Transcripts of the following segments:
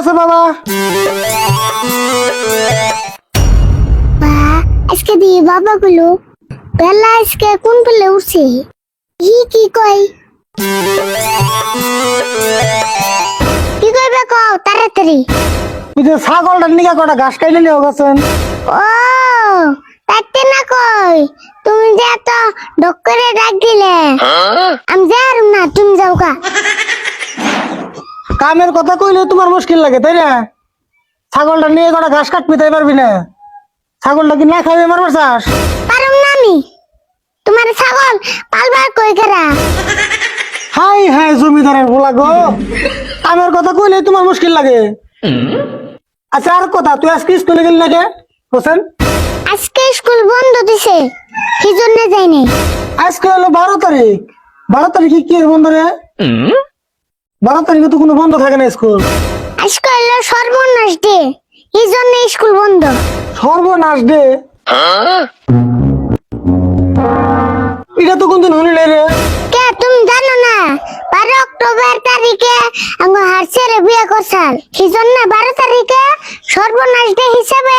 আছে বাবা? বা আজকে দিয়ে বাবা গুলো বেলা আজকে কোন পেলে উঠছে? ই কি কই কি কইবে কও তাড়াতাড়ি। ওই যে ছাগলটা নিকা কটা ঘাস খাইলে নিয়ে গেছেন ও তাইতে না কই তুমি যে এত ডক করে ডাক দিলে। আমি যাই না তুমি যাও গা কামের কথা কইলে তোমার মুশকিল লাগে তাই না? ছাগলটা নিয়ে কটা ঘাস কাটবি তাই পারবি না? ছাগলটা কি না খাইবে মারবার চাস? পারুম না আমি। তোমার ছাগল পালবার কই গেরা? হাই হাই জমিদারের বলা গো। কামের কথা কইলে তোমার মুশকিল লাগে। আচ্ছা আর কথা তুই আজকে স্কুলে গেলি নাকি হোসেন? আজকে স্কুল বন্ধ দিছে কি জন্য যাইনি। আজকে হলো বারো তারিখ। বারো তারিখে কি বন্ধ রে বারো তারিখে তো কোনো বন্ধ থাকে না স্কুল। আজকে সর্বনাশ ডে এই জন্য স্কুল বন্ধ। সর্বনাশ ডে এটা তো কোনদিন হলি নাই রে। কে তুমি জানো না? বারো অক্টোবর তারিখে আমার হারসেরে বিয়ে করছাল। সেই জন্য বারো তারিখে সর্বনাশ ডে হিসাবে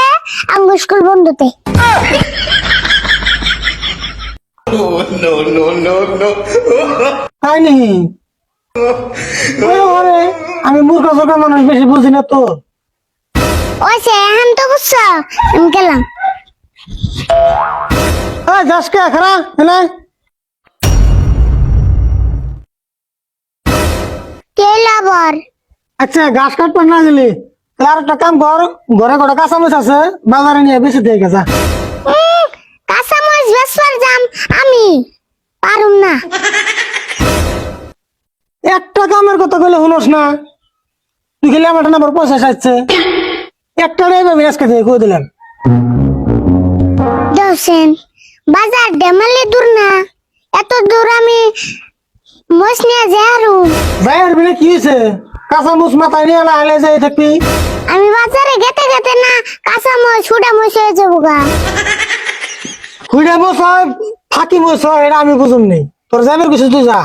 আমার স্কুল বন্ধতে তাই নি ওই ওরে, আমি মূর্খ চোখা মানুষ বেশি বুঝি না তো। ওই সে এখন তো বুঝছ আমি গেলাম। এই যাস কে খারা এনে। আবার? আচ্ছা ঘাস কাটবার না গেলি। আর একটা কাম কর ঘরে ঘরে আছে বাজারে নিয়ে বেশি দিয়ে গেছা। যাম আমি। পারুম না। একটা কামের কথা বলে শুনোস না। তুই খেলে আমার নাম্বার পয়সা চাইছে একটা নেই আমি আজকে দিয়ে কই দিলাম? দোসেন বাজার ডেমালি দূর না। এত দূর আমি মোষ নিয়ে যাই আরু। ভাইয়ের বিলে কি হয়েছে কাঁচামুচ মাথায় নিয়ে লাইলে যাই থাকবি আমি বাজারে গেতে গেতে না কাঁচা মোষ ছুটা মোষ হয়ে যাব গা। কুড়িয়া মুচ হয় ফাঁকি মুচ হয় এটা আমি বুঝুম নেই তোর যাবের কিছু তুই যা।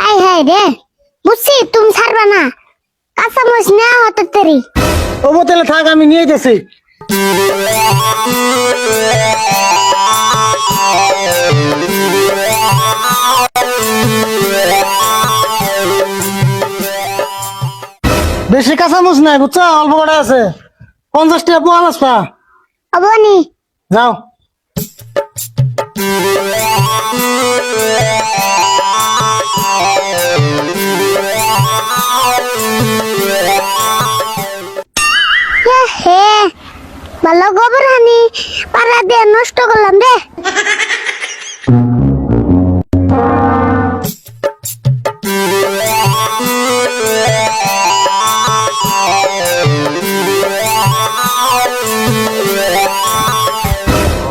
হাই হাই রে। বুঝছি তুমি ছাড়বা না। কাঁচা মোষ নেওয়া হতো তেরি। ও বোতলে থাক আমি নিয়ে গেছি। বেশি কাঁচামুচ নাই বুঝছ? অল্প কটা আছে। পঞ্চাশ টাকা পোয়া বাসপা অবনি যাও। হে ভালো গোবর হানি। পাড়া দিয়ে নষ্ট করলাম রে।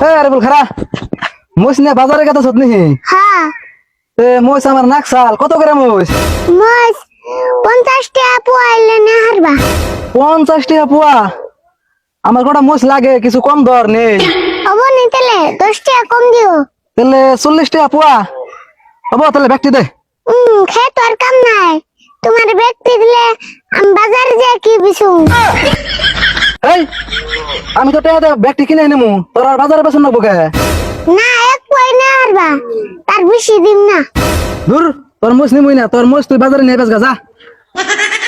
এই আরে বল খারা মোস নিয়ে বাজারে গেতে সত নিহি হ্যাঁ। এ মোস আমার নাক সাল কত করে মোস মোষ পঞ্চাশ টাকা পোয়াইলে না হারবা। পঞ্চাশ টাকা পোয়া? আমার কটা মোস লাগে কিছু কম দর নেই। অবনি তাহলে দশ টাকা কম দিও। তাহলে চল্লিশ টাকা পোয়া? হব তাহলে ব্যক্তি দে। হুম খেয়ে তো আর কাম নাই। তোমার ব্যক্তি দিলে আমি বাজারে যাই কি বিছু এই আমি তো টাকা ব্যক্তি কিনে নেব তোর আর বাজারে বেসন নেব কে? না এক পয় না হারবা। তার বেশি দিন না। দূর। তরমুজ নিমুই না তরমুজ তুই বাজারে নিয়ে বেশ গা যা।